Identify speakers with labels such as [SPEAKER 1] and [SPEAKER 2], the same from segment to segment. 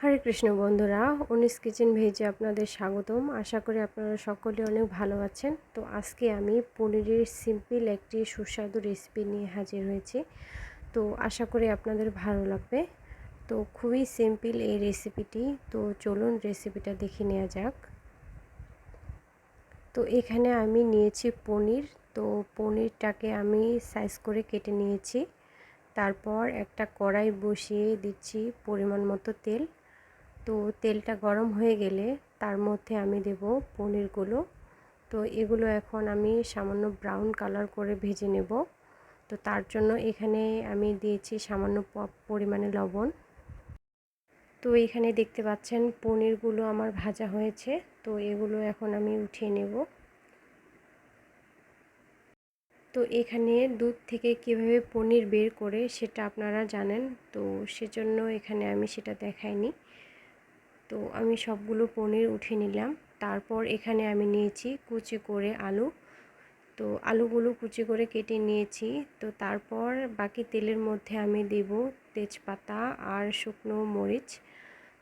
[SPEAKER 1] হরে কৃষ্ণ বন্ধুরা, উনিশ কিচেন ভেজে আপনাদের স্বাগতম। আশা করি আপনারা সকলে অনেক ভালো আছেন। তো আজকে আমি পনিরের সিম্পল একটি সুস্বাদু রেসিপি নিয়ে হাজির হয়েছি। তো আশা করি আপনাদের ভালো লাগবে। তো খুবই সিম্পল এই রেসিপিটি। তো চলুন রেসিপিটা দেখে নেওয়া যাক। তো এখানে আমি নিয়েছি পনির। তো পনিরটাকে আমি সাইজ করে কেটে নিয়েছি। তারপর একটা কড়াই বসিয়ে দিচ্ছি পরিমাণ মতো তেল। তো তেলটা গরম হয়ে গেলে তার মধ্যে আমি দেব পনিরগুলো। তো এগুলো এখন আমি সামান্য ব্রাউন কালার করে ভেজে নেব। তো তার জন্য এখানে আমি দিয়েছি সামান্য পরিমাণে লবণ। তো এখানে দেখতে পাচ্ছেন পনিরগুলো আমার ভাজা হয়েছে। তো এগুলো এখন আমি উঠিয়ে নেব। তো এখানে দুধ থেকে কীভাবে পনির বের করে সেটা আপনারা জানেন। তো সেজন্য এখানে আমি সেটা দেখাইনি। তো আমি সবগুলো পনির উঠে নিলাম। তারপর এখানে আমি নিয়েছি কুচি করে আলু। তো আলুগুলো কুচি করে কেটে নিয়েছি। তো তারপর বাকি তেলের মধ্যে আমি দেব তেজপাতা আর শুকনো মরিচ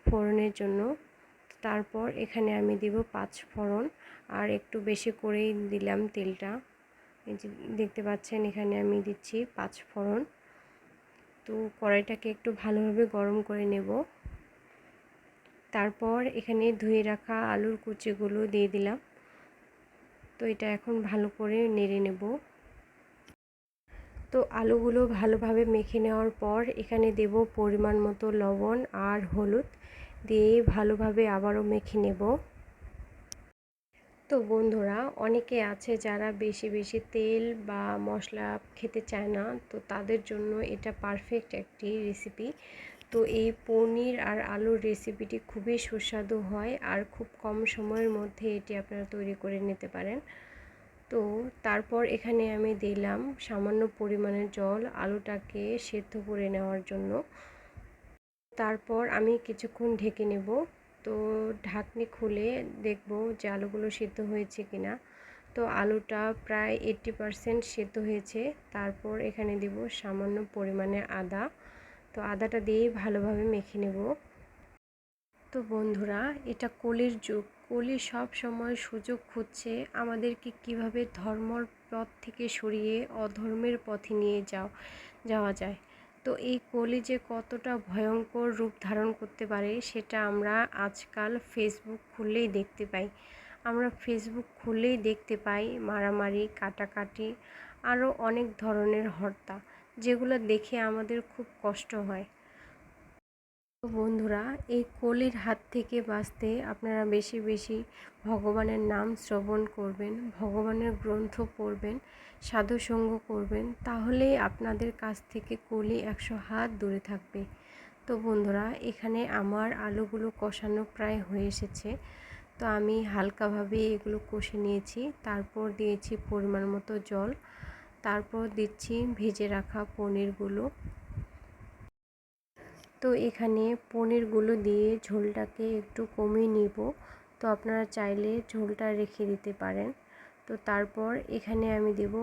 [SPEAKER 1] ফোড়নের জন্য। তারপর এখানে আমি দিব পাঁচ ফোড়ন আর একটু বেশি করেই দিলাম তেলটা। দেখতে পাচ্ছেন এখানে আমি দিচ্ছি পাঁচ ফোড়ন। তো কড়াইটাকে একটু ভালোভাবে গরম করে নেব। তারপর এখানে ধুয়ে রাখা আলুর কুচিগুলো দিয়ে দিলাম। তো এটা এখন ভালো করে নেড়ে নেব। তো আলুগুলো ভালোভাবে মেখে নেওয়ার পর এখানে দেব পরিমাণ মতো লবণ আর হলুদ দিয়ে ভালোভাবে আবারও মেখে নেব। তো বন্ধুরা, অনেকে আছে যারা বেশি বেশি তেল বা মশলা খেতে চায় না, তো তাদের জন্য এটা পারফেক্ট একটি রেসিপি তো এই পনির আর আলুর রেসিপিটি খুবই সুস্বাদু হয় আর খুব কম সময়ের মধ্যে এটি আপনারা তৈরি করে নিতে পারেন। তো তারপর এখানে আমি দিলাম সামান্য পরিমাণের জল আলুটাকে সেদ্ধ করে নেওয়ার জন্য। তারপর আমি কিছুক্ষণ ঢেকে নেব। তো ঢাকনি খুলে দেখব যে আলুগুলো সেদ্ধ হয়েছে কিনা। তো আলুটা প্রায় এইট্টি পারসেন্ট সেদ্ধ হয়েছে। তারপর এখানে দিব সামান্য পরিমাণে আদা। তো আদাটা দিয়েই ভালোভাবে মেখে নেব। তো বন্ধুরা, এটা কলির যুগ। কলি সব সময় সুযোগ খুঁজছে আমাদেরকে কীভাবে ধর্মর পথ থেকে সরিয়ে অধর্মের পথে নিয়ে যাও, যাওয়া যায়। তো এই কলি যে কতটা ভয়ঙ্কর রূপ ধারণ করতে পারে, সেটা আমরা আজকাল ফেসবুক খুললেই দেখতে পাই। আমরা ফেসবুক খুললেই দেখতে পাই মারামারি, কাটাকাটি, আরও অনেক ধরনের হত্যা যেগুলো দেখে আমাদের খুব কষ্ট হয়। তো বন্ধুরা, এই কলির হাত থেকে বাঁচতে আপনারা বেশি বেশি ভগবানের নাম শ্রবণ করবেন, ভগবানের গ্রন্থ পড়বেন, সাধুসঙ্গ করবেন, তাহলেই আপনাদের কাছ থেকে কলি একশো হাত দূরে থাকবে। তো বন্ধুরা, এখানে আমার আলুগুলো কষানো প্রায় হয়ে এসেছে। তো আমি হালকাভাবে এগুলো কষে নিয়েছি, তারপর দিয়েছি পরিমাণ মতো জল। তারপর দিচ্ছি ভেজে রাখা পনিরগুলো। তো এখানে পনিরগুলো দিয়ে ঝোলটাকে একটু কমিয়ে নিব। তো আপনারা চাইলে ঝোলটা রেখে দিতে পারেন। তো তারপর এখানে আমি দেব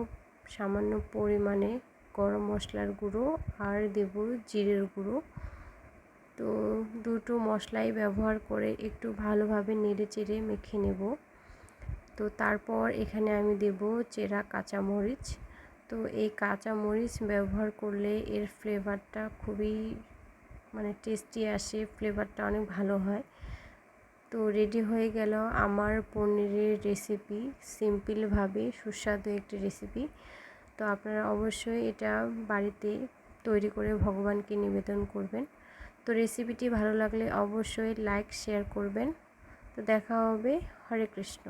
[SPEAKER 1] সামান্য পরিমাণে গরম মশলার গুঁড়ো আর দেব জিরের গুঁড়ো। তো দুটো মশলাই ব্যবহার করে একটু ভালোভাবে নেড়ে চেড়ে মেখে নেব। তো তারপর এখানে আমি দেব চেরা কাঁচামরিচ। তো এই কাঁচা মরিচ ব্যবহার করলে এর ফ্লেভারটা খুবই মানে টেস্টি আসে, ফ্লেভারটা অনেক ভালো হয়। তো রেডি হয়ে গেল আমার পনিরের রেসিপি সিম্পলভাবে সুস্বাদু একটি রেসিপি তো আপনারা অবশ্যই এটা বাড়িতে তৈরি করে ভগবানকে নিবেদন করবেন। তো রেসিপিটি ভালো লাগলে অবশ্যই লাইক শেয়ার করবেন। তো দেখা হবে হরে কৃষ্ণ।